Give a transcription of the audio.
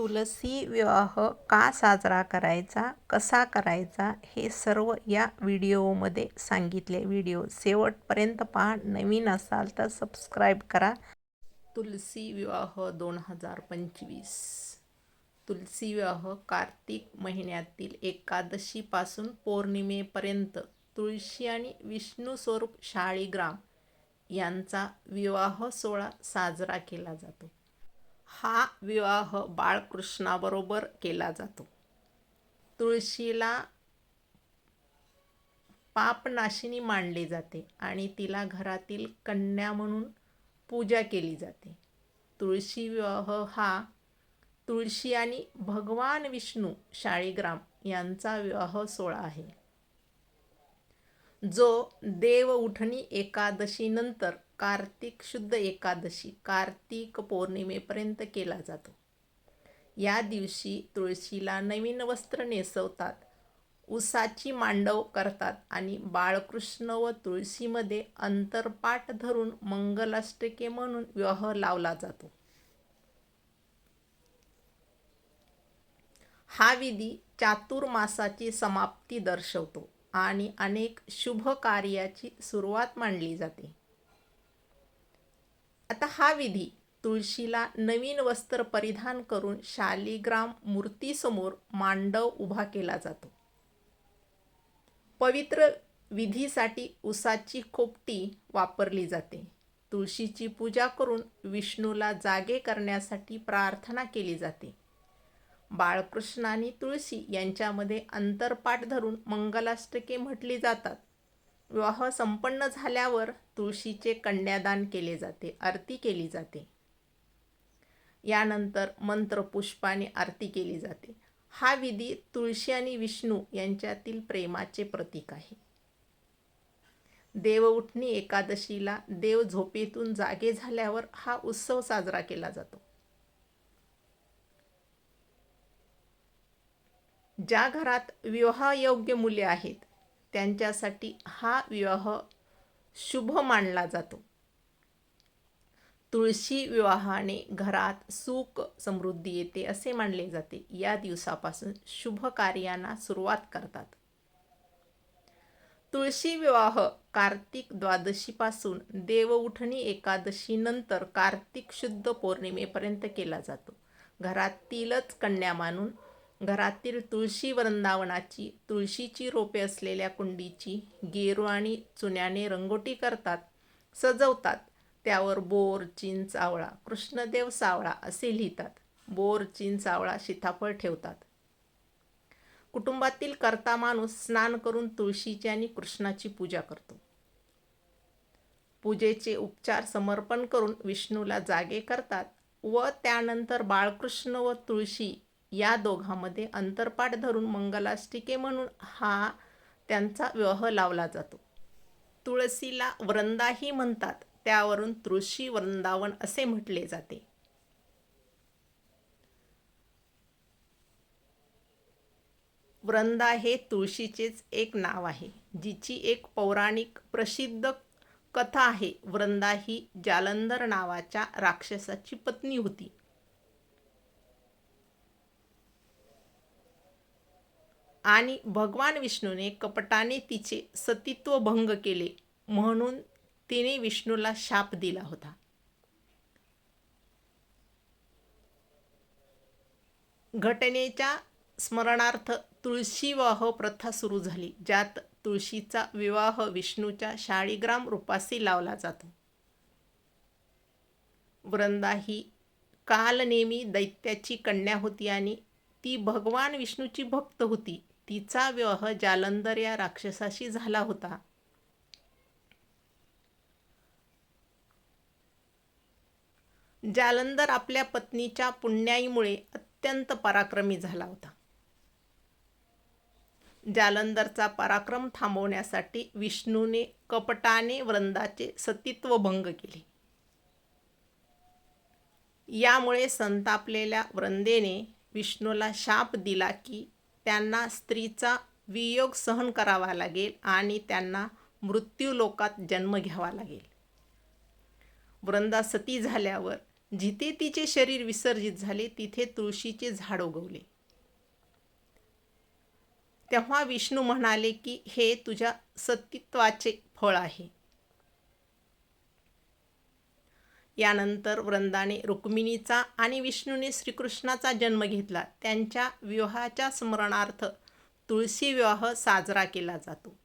तुलसी विवाह का साजरा करायचा कसा करायचा हे सर्व या व्हिडिओमध्ये सांगितले. व्हिडिओ शेवटपर्यंत पहा. नवीन असाल तर सबस्क्राईब करा. तुलसी विवाह दोन हजार पंचवीस. तुलसी विवाह कार्तिक महिन्यातील एकादशीपासून पौर्णिमेपर्यंत तुळशी आणि विष्णू स्वरूप शाळीग्राम यांचा विवाह सोहळा साजरा केला जातो. हा विवाह बाळकृष्णाबरोबर केला जातो. तुळशीला पापनाशिनी मानले जाते आणि तिला घरातील कन्या म्हणून पूजा केली जाते. तुळशी विवाह हा तुळशी आणि भगवान विष्णू शाळीग्राम यांचा विवाह सोहळा आहे. जो देव उठणी एकादशीनंतर कार्तिक शुद्ध एकादशी कार्तिक पौर्णिमेपर्यंत केला जातो. या दिवशी तुळशीला नवीन वस्त्र नेसवतात उसाची मांडव करतात आणि बाळकृष्ण व तुळशीमध्ये अंतरपाठ धरून मंगलाष्टके म्हणून विवाह लावला जातो. हा विधी चातुर्मासाची समाप्ती दर्शवतो आणि अनेक शुभ कार्याची सुरुवात मानली जाते. आता हा विधी तुळशीला नवीन वस्त्र परिधान करून शालिग्राम मूर्तीसमोर मांडव उभा केला जातो. पवित्र विधीसाठी उसाची खोपटी वापरली जाते. तुळशीची पूजा करून विष्णूला जागे करण्यासाठी प्रार्थना केली जाते. बाळकृष्ण आणि तुळशी यांच्यामध्ये अंतरपाठ धरून मंगलाष्टके म्हटली जातात. विवाह संपन्न झाल्यावर तुळशीचे कन्यादान केले जाते आरती केली जाते. यानंतर मंत्रपुष्पाने आरती केली जाते. हा विधी तुळशी आणि विष्णू यांच्यातील प्रेमाचे प्रतीक आहे. देवउठणी एकादशीला देव झोपेतून जागे झाल्यावर हा उत्सव साजरा केला जातो. ज्या घरात विवाहयोग्य मुले आहेत त्यांच्यासाठी हा विवाह शुभ मानला जातो. तुळशी विवाहाने घरात सुख समृद्धी येते असे मानले जाते. या दिवसापासून शुभ कार्यांना सुरुवात करतात. तुळशी विवाह कार्तिक द्वादशीपासून देवउठणी एकादशीनंतर कार्तिक शुद्ध पौर्णिमेपर्यंत केला जातो. घरातीलच कन्या मानून घरातील तुळशी वृंदावनाची तुळशीची रोपे असलेल्या कुंडीची गेरू आणि चुन्याने रंगोटी करतात सजवतात. त्यावर बोर चिंच चावळा कृष्णदेव सावळा असे लिहितात. बोर चिंच आवळा सीताफळ ठेवतात. कुटुंबातील कर्ता माणूस स्नान करून तुळशीची आणि कृष्णाची पूजा करतो. पूजेचे उपचार समर्पण करून विष्णूला जागे करतात व त्यानंतर बाळकृष्ण व तुळशी या दोघांमध्ये अंतरपाठ धरून मंगलाष्टिके म्हणून हा त्यांचा विवाह लावला जातो. तुळशीला वृंदाही म्हणतात त्यावरून तुळशी वृंदावन असे म्हटले जाते. वृंदा हे तुळशीचेच एक नाव आहे जिची एक पौराणिक प्रसिद्ध कथा आहे. वृंदा ही जालंधर नावाच्या राक्षसाची पत्नी होती. आणि भगवान विष्णूने कपटाने तिचे सतीत्व भंग केले म्हणून तिने विष्णूला शाप दिला होता. घटनेच्या स्मरणार्थ तुळशी विवाह प्रथा सुरू झाली ज्यात तुळशीचा विवाह विष्णूच्या शाळीग्राम रूपासी लावला जातो. वृंदा ही कालनेमी दैत्याची कन्या होती आणि ती भगवान विष्णूची भक्त होती. तिचा विवाह जालंधर या राक्षसाशी झाला होता. जालंधर आपल्या पत्नीच्या पुण्याईमुळे अत्यंत पराक्रमी झाला होता. जालंधरचा पराक्रम थांबवण्यासाठी विष्णूने कपटाने वृंदाचे सतीत्व भंग केले. यामुळे संतापलेल्या वृंदेने विष्णूला शाप दिला की त्यांना स्त्रीचा वियोग सहन करावा लागेल आणि त्यांना मृत्यू लोकात जन्म घ्यावा लागेल. वृंदा सती झाल्यावर जिथे तिचे शरीर विसर्जित झाले तिथे तुळशीचे झाड उगवले. तेव्हा विष्णू म्हणाले की हे तुझ्या सतीत्वाचे फळ आहे. यानंतर वृंदाने रुक्मिणीचा आणि विष्णूने श्रीकृष्णाचा जन्म घेतला. त्यांच्या विवाहाच्या स्मरणार्थ तुळशी विवाह साजरा केला जातो.